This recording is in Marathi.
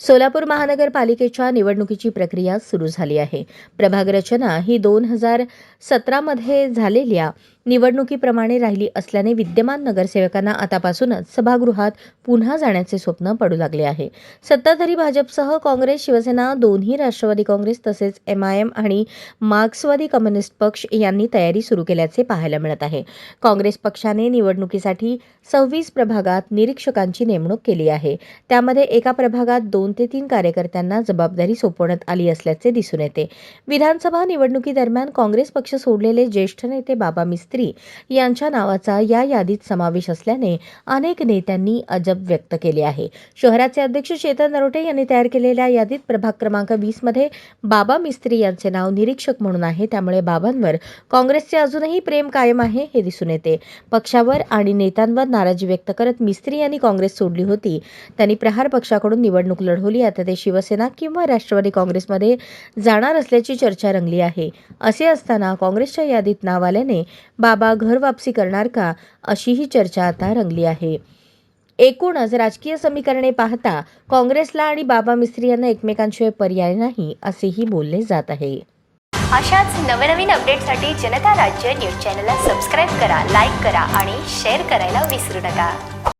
सोलापूर महानगरपालिकेच्या निवडणुकीची प्रक्रिया सुरू झाली आहे. प्रभाग रचना ही दोन हजार सतरामध्ये झालेल्या निवडणुकीप्रमाणे राहिली असल्याने विद्यमान नगरसेवकांना आतापासूनच सभागृहात पुन्हा जाण्याचे स्वप्न पडू लागले आहे. सत्ताधारी भाजपसह काँग्रेस शिवसेना दोन्ही राष्ट्रवादी काँग्रेस तसेच एम आय एम आणि मार्क्सवादी कम्युनिस्ट पक्ष यांनी तयारी सुरू केल्याचे पाहायला मिळत आहे. काँग्रेस पक्षाने निवडणुकीसाठी सव्वीस प्रभागात निरीक्षकांची नेमणूक केली आहे. त्यामध्ये एका प्रभागात दोन ते तीन कार्यकर्त्यांना जबाबदारी सोपवण्यात आली असल्याचे दिसून येते. विधानसभा निवडणुकीदरम्यान काँग्रेस पक्ष सोडलेले ज्येष्ठ नेते बाबा मिस्त्री यांच्या नावाचा या यादीत समावेश असल्याने अनेक नेत्यांनी अजब व्यक्त केले आहे. शहराचे अध्यक्ष चेतन नरोटे यांनी तयार केलेल्या यादीत प्रभाग क्रमांक वीसमध्ये बाबा मिस्त्री यांचे नाव निरीक्षक म्हणून आहे. त्यामुळे बाबांवर काँग्रेसचे अजूनही प्रेम कायम आहे हे दिसून येते. पक्षावर आणि नेत्यांवर नाराजी व्यक्त करत मिस्त्री यांनी काँग्रेस सोडली होती. त्यांनी प्रहार पक्षाकडून निवडणूक लढवली आता ते शिवसेना किंवा राष्ट्रवादी काँग्रेसमध्ये जाणार असल्याची चर्चा रंगली आहे. असे असताना काँग्रेसच्या यादीत नाव आल्याने बाबा घर वापसी करणार का अशीही चर्चा आता रंगली आहे. एकूणच राजकीय समीकरणे पाहता काँग्रेसला आणि बाबा मिस्त्री यांना एकमेकांशिवाय पर्याय नाही असेही बोलले जात आहे. अशाच नवनवीन अपडेटसाठी जनता राज्य न्यूज चॅनलला सबस्क्राईब करा लाईक करा आणि शेअर करायला विसरू नका.